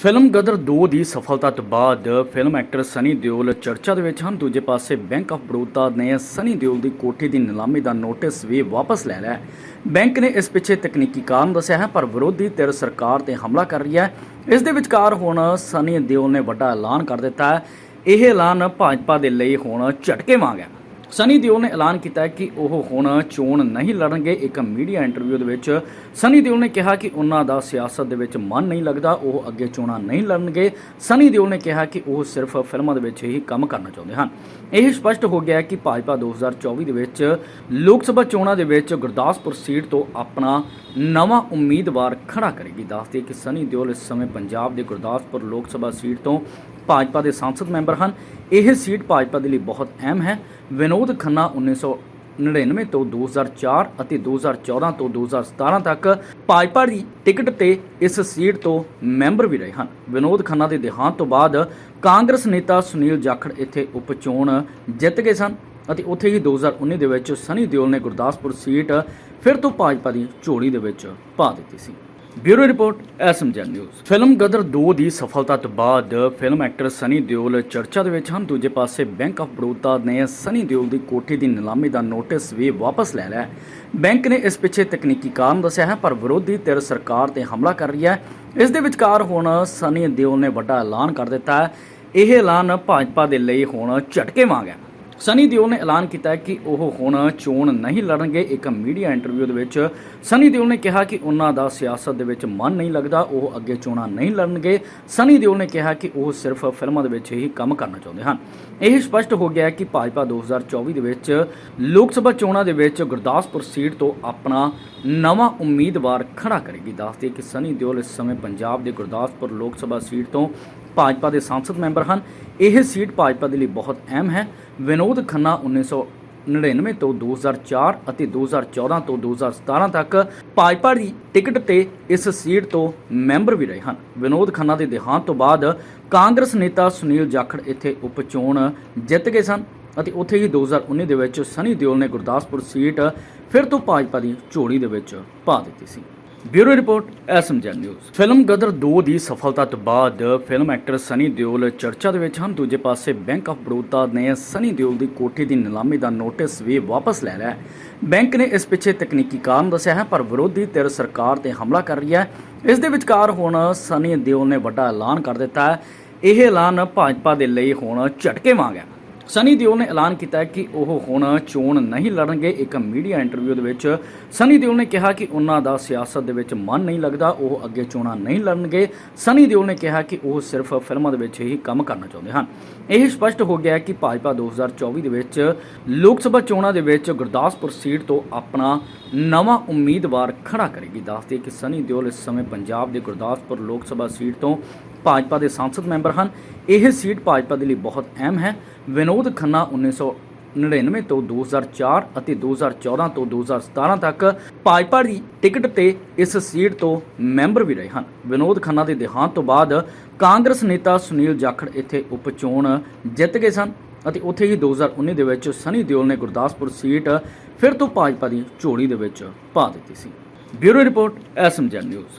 Film Gadar 2 ਦੀ ਸਫਲਤਾ ਤੋਂ ਬਾਅਦ ਫਿਲਮ ਐਕਟਰ ਸਨੀ ਦਿਓਲ ਚਰਚਾ ਦੇ ਵਿੱਚ ਹਨ। ਦੂਜੇ ਪਾਸੇ ਬੈਂਕ ਆਫ ਬੜੌਦਾ ਨੇ ਸਨੀ ਦਿਓਲ ਦੀ ਕੋਠੀ ਦੀ ਨਿਲਾਮੀ ਦਾ ਨੋਟਿਸ ਵੀ ਵਾਪਸ ਲੈ ਲਿਆ ਬੈਂਕ ਨੇ ਇਸ ਪਿੱਛੇ ਤਕਨੀਕੀ ਕਾਰਨ ਦੱਸਿਆ ਹੈ, ਪਰ ਵਿਰੋਧੀ ਧਿਰ ਸਰਕਾਰ ਤੇ ਹਮਲਾ ਕਰ ਰਹੀ ਹੈ। ਇਸ ਦੇ ਵਿਚਕਾਰ ਹੁਣ ਸਨੀ ਦਿਓਲ ਨੇ ਵੱਡਾ ਐਲਾਨ ਕਰ ਦਿੱਤਾ ਹੈ। ਇਹ ਐਲਾਨ ਭਾਜਪਾ ਦੇ ਲਈ ਹੁਣ ਝਟਕੇ ਵਾਂਗ ਹੈ। ਸਨੀ ਦਿਓਲ ਨੇ ਐਲਾਨ ਕੀਤਾ ਹੈ ਕਿ ਉਹ ਹੁਣ ਚੋਣ ਨਹੀਂ ਲੜਨਗੇ। ਇੱਕ ਮੀਡੀਆ ਇੰਟਰਵਿਊ ਦੇ ਵਿੱਚ ਸਨੀ ਦਿਓਲ ਨੇ ਕਿਹਾ ਕਿ ਉਹਨਾਂ ਦਾ ਸਿਆਸਤ ਦੇ ਵਿੱਚ ਮਨ ਨਹੀਂ ਲੱਗਦਾ, ਉਹ ਅੱਗੇ ਚੋਣਾਂ ਨਹੀਂ ਲੜਨਗੇ। ਸਨੀ ਦਿਓਲ ਨੇ ਕਿਹਾ ਕਿ ਉਹ ਸਿਰਫ ਫਿਲਮਾਂ ਦੇ ਵਿੱਚ ਹੀ ਕੰਮ ਕਰਨਾ ਚਾਹੁੰਦੇ ਹਨ। ਇਹ ਸਪਸ਼ਟ ਹੋ ਗਿਆ ਕਿ ਭਾਜਪਾ 2024 ਦੇ ਵਿੱਚ ਲੋਕ ਸਭਾ ਚੋਣਾਂ ਦੇ ਵਿੱਚ ਗੁਰਦਾਸਪੁਰ ਸੀਟ ਤੋਂ ਆਪਣਾ ਨਵਾਂ ਉਮੀਦਵਾਰ ਖੜਾ ਕਰੇਗੀ। ਦੱਸਦੇ ਕਿ ਸਨੀ ਦਿਓਲ ਇਸ ਸਮੇਂ ਪੰਜਾਬ ਦੇ ਗੁਰਦਾਸਪੁਰ ਲੋਕ ਸਭਾ ਸੀਟ ਤੋਂ ਭਾਜਪਾ ਦੇ ਸੰਸਦ ਮੈਂਬਰ ਹਨ। ਇਹ ਸੀਟ ਭਾਜਪਾ ਦੇ ਲਈ ਬਹੁਤ ਅਹਿਮ ਹੈ। ਵਿਨੋਦ ਖੰਨਾ 1999 ਤੋਂ 2004 ਅਤੇ 2014 ਤੋਂ 2017 ਤੱਕ ਭਾਜਪਾ ਦੀ ਟਿਕਟ ਤੇ ਇਸ ਸੀਟ ਤੋਂ ਮੈਂਬਰ ਵੀ ਰਹੇ ਹਨ। ਵਿਨੋਦ ਖੰਨਾ ਦੇ ਦੇਹਾਂਤ ਤੋਂ ਬਾਅਦ ਕਾਂਗਰਸ ਨੇਤਾ ਸੁਨੀਲ ਜਾਖੜ ਇੱਥੇ ਉਪ ਚੋਣ ਜਿੱਤ ਗਏ ਸਨ ਅਤੇ ਉੱਥੇ ਹੀ 2019 ਦੇ ਵਿੱਚ ਸਨੀ ਦਿਓਲ ਨੇ ਗੁਰਦਾਸਪੁਰ ਸੀਟ ਫਿਰ ਤੋਂ ਭਾਜਪਾ ਦੀ ਝੋਲੀ ਦੇ ਵਿੱਚ ਪਾ ਦਿੱਤੀ ਸੀ। ਬਿਊਰੋ ਰਿਪੋਰਟ ਐਸਐਮਜਨ ਨਿਊਜ਼। ਫਿਲਮ ਗਦਰ 2 ਦੀ ਸਫਲਤਾ ਤੋਂ ਬਾਅਦ ਫਿਲਮ ਐਕਟਰ ਸਨੀ ਦਿਓਲ ਚਰਚਾ ਦੇ ਵਿੱਚ ਹਨ। ਦੂਜੇ ਪਾਸੇ ਬੈਂਕ ਆਫ ਬੜੌਦਾ ਨੇ ਸਨੀ ਦਿਓਲ ਦੀ ਕੋਠੀ ਦੀ ਨਿਲਾਮੀ ਦਾ ਨੋਟਿਸ ਵੀ ਵਾਪਸ ਲੈ ਲਿਆ ਬੈਂਕ ਨੇ ਇਸ ਪਿੱਛੇ ਤਕਨੀਕੀ ਕਾਰਨ ਦੱਸਿਆ ਹੈ, ਪਰ ਵਿਰੋਧੀ ਧਿਰ ਸਰਕਾਰ ਤੇ ਹਮਲਾ ਕਰ ਰਹੀ ਹੈ। ਇਸ ਦੇ ਵਿਚਕਾਰ ਹੁਣ ਸਨੀ ਦਿਓਲ ਨੇ ਵੱਡਾ ਐਲਾਨ ਕਰ ਦਿੱਤਾ ਹੈ। ਇਹ ਐਲਾਨ ਭਾਜਪਾ ਦੇ ਲਈ ਹੁਣ ਝਟਕੇ ਵਾਂਗ ਹੈ। ਸਨੀ ਦਿਓਲ ਨੇ ਐਲਾਨ ਕੀਤਾ ਹੈ ਕਿ ਉਹ ਹੁਣ ਚੋਣ ਨਹੀਂ ਲੜਨਗੇ। ਇੱਕ ਮੀਡੀਆ ਇੰਟਰਵਿਊ ਦੇ ਵਿੱਚ ਸਨੀ ਦਿਓਲ ਨੇ ਕਿਹਾ ਕਿ ਉਹਨਾਂ ਦਾ ਸਿਆਸਤ ਦੇ ਵਿੱਚ ਮਨ ਨਹੀਂ ਲੱਗਦਾ, ਉਹ ਅੱਗੇ ਚੋਣਾਂ ਨਹੀਂ ਲੜਨਗੇ। ਸਨੀ ਦਿਓਲ ਨੇ ਕਿਹਾ ਕਿ ਉਹ ਸਿਰਫ ਫਿਲਮਾਂ ਦੇ ਵਿੱਚ ਹੀ ਕੰਮ ਕਰਨਾ ਚਾਹੁੰਦੇ ਹਨ। ਇਹ ਸਪਸ਼ਟ ਹੋ ਗਿਆ ਹੈ ਕਿ ਭਾਜਪਾ 2024 ਦੇ ਵਿੱਚ ਲੋਕ ਸਭਾ ਚੋਣਾਂ ਦੇ ਵਿੱਚ ਗੁਰਦਾਸਪੁਰ ਸੀਟ ਤੋਂ ਆਪਣਾ ਨਵਾਂ ਉਮੀਦਵਾਰ ਖੜਾ ਕਰੇਗੀ। ਦੱਸਦੇ ਕਿ ਸਨੀ ਦਿਓਲ ਇਸ ਸਮੇਂ ਪੰਜਾਬ ਦੇ ਗੁਰਦਾਸਪੁਰ ਲੋਕ ਸਭਾ ਸੀਟ ਤੋਂ ਭਾਜਪਾ ਦੇ ਸੰਸਦ ਮੈਂਬਰ ਹਨ। ਇਹ ਸੀਟ ਭਾਜਪਾ ਦੇ ਲਈ ਬਹੁਤ ਅਹਿਮ ਹੈ। ਵਿਨੋਦ ਖੰਨਾ 1999 ਤੋਂ 2004 ਅਤੇ 2014 ਤੋਂ 2017 ਤੱਕ ਭਾਜਪਾ ਦੀ ਟਿਕਟ ਤੇ ਇਸ ਸੀਟ ਤੋਂ ਮੈਂਬਰ ਵੀ ਰਹੇ ਹਨ। ਵਿਨੋਦ ਖੰਨਾ ਦੇ ਦੇਹਾਂਤ ਤੋਂ ਬਾਅਦ ਕਾਂਗਰਸ ਨੇਤਾ ਸੁਨੀਲ ਜਾਖੜ ਇੱਥੇ ਉਪ ਚੋਣ ਜਿੱਤ ਗਏ ਸਨ ਅਤੇ ਉੱਥੇ ਹੀ 2019 ਦੇ ਵਿੱਚ ਸਨੀ ਦਿਓਲ ਨੇ ਗੁਰਦਾਸਪੁਰ ਸੀਟ ਫਿਰ ਤੋਂ ਭਾਜਪਾ ਦੀ ਝੋਲੀ ਦੇ ਵਿੱਚ ਪਾ ਦਿੱਤੀ ਸੀ। ਬਿਊਰੋ ਰਿਪੋਰਟ ਐਸਐਮਜਨ ਨਿਊਜ਼। ਫਿਲਮ ਗਦਰ 2 ਦੀ ਸਫਲਤਾ ਤੋਂ ਬਾਅਦ ਫਿਲਮ ਐਕਟਰ ਸਨੀ ਦਿਓਲ ਚਰਚਾ ਦੇ ਵਿੱਚ ਹਨ। ਦੂਜੇ ਪਾਸੇ ਬੈਂਕ ਆਫ ਬੜੌਦਾ ਨੇ ਸਨੀ ਦਿਓਲ ਦੀ ਕੋਠੀ ਦੀ ਨਿਲਾਮੀ ਦਾ ਨੋਟਿਸ ਵੀ ਵਾਪਸ ਲੈ ਲਿਆ ਬੈਂਕ ਨੇ ਇਸ ਪਿੱਛੇ ਤਕਨੀਕੀ ਕਾਰਨ ਦੱਸਿਆ ਹੈ, ਪਰ ਵਿਰੋਧੀ ਧਿਰ ਸਰਕਾਰ ਤੇ ਹਮਲਾ ਕਰ ਰਹੀ ਹੈ। ਇਸ ਦੇ ਵਿਚਕਾਰ ਹੁਣ ਸਨੀ ਦਿਓਲ ਨੇ ਵੱਡਾ ਐਲਾਨ ਕਰ ਦਿੱਤਾ ਹੈ। ਇਹ ਐਲਾਨ ਭਾਜਪਾ ਦੇ ਲਈ ਹੁਣ ਝਟਕੇ ਵਾਂਗ ਹੈ। ਸਨੀ ਦਿਓਲ ਨੇ ਐਲਾਨ ਕੀਤਾ ਕਿ ਉਹ ਹੁਣ ਚੋਣ ਨਹੀਂ ਲੜਨਗੇ। ਇੱਕ ਮੀਡੀਆ ਇੰਟਰਵਿਊ ਦੇ ਵਿੱਚ ਸਨੀ ਦਿਓਲ ਨੇ ਕਿਹਾ ਕਿ ਉਹਨਾਂ ਦਾ ਸਿਆਸਤ ਦੇ ਵਿੱਚ ਮਨ ਨਹੀਂ ਲੱਗਦਾ, ਉਹ ਅੱਗੇ ਚੋਣਾਂ ਨਹੀਂ ਲੜਨਗੇ। ਸਨੀ ਦਿਓਲ ਨੇ ਕਿਹਾ ਕਿ ਉਹ ਸਿਰਫ ਫਿਲਮਾਂ ਦੇ ਵਿੱਚ ਹੀ ਕੰਮ ਕਰਨਾ ਚਾਹੁੰਦੇ ਹਨ। ਇਹ ਸਪਸ਼ਟ ਹੋ ਗਿਆ ਕਿ ਭਾਜਪਾ 2024 ਦੇ ਵਿੱਚ ਲੋਕ ਸਭਾ ਚੋਣਾਂ ਦੇ ਵਿੱਚ ਗੁਰਦਾਸਪੁਰ ਸੀਟ ਤੋਂ ਆਪਣਾ ਨਵਾਂ ਉਮੀਦਵਾਰ ਖੜਾ ਕਰੇਗੀ। ਦੱਸਦੇ ਕਿ ਸਨੀ ਦਿਓਲ ਇਸ ਸਮੇਂ ਪੰਜਾਬ ਦੇ ਗੁਰਦਾਸਪੁਰ ਲੋਕ ਸਭਾ ਸੀਟ ਤੋਂ ਭਾਜਪਾ ਦੇ ਸੰਸਦ ਮੈਂਬਰ ਹਨ। ਇਹ ਸੀਟ ਭਾਜਪਾ ਦੇ ਲਈ ਬਹੁਤ ਅਹਿਮ ਹੈ। ਵਿਨੋਦ ਖੰਨਾ 1999 ਤੋਂ 2004 ਅਤੇ 2014 ਤੋਂ 2017 ਤੱਕ ਭਾਜਪਾ ਦੀ ਟਿਕਟ ਤੇ ਇਸ ਸੀਟ ਤੋਂ ਮੈਂਬਰ ਵੀ ਰਹੇ ਹਨ। ਵਿਨੋਦ ਖੰਨਾ ਦੇ ਦੇਹਾਂਤ ਤੋਂ ਬਾਅਦ ਕਾਂਗਰਸ ਨੇਤਾ ਸੁਨੀਲ ਜਾਖੜ ਇੱਥੇ ਉਪ ਚੋਣ ਜਿੱਤ ਗਏ ਸਨ ਅਤੇ ਉੱਥੇ ਹੀ 2019 ਦੇ ਵਿੱਚ ਸਨੀ ਦਿਓਲ ਨੇ ਗੁਰਦਾਸਪੁਰ ਸੀਟ ਫਿਰ ਤੋਂ ਭਾਜਪਾ ਦੀ ਝੋਲੀ ਦੇ ਵਿੱਚ ਪਾ ਦਿੱਤੀ ਸੀ। ਬਿਊਰੋ ਰਿਪੋਰਟ ਐਸਐਮਜਨ ਨਿਊਜ਼।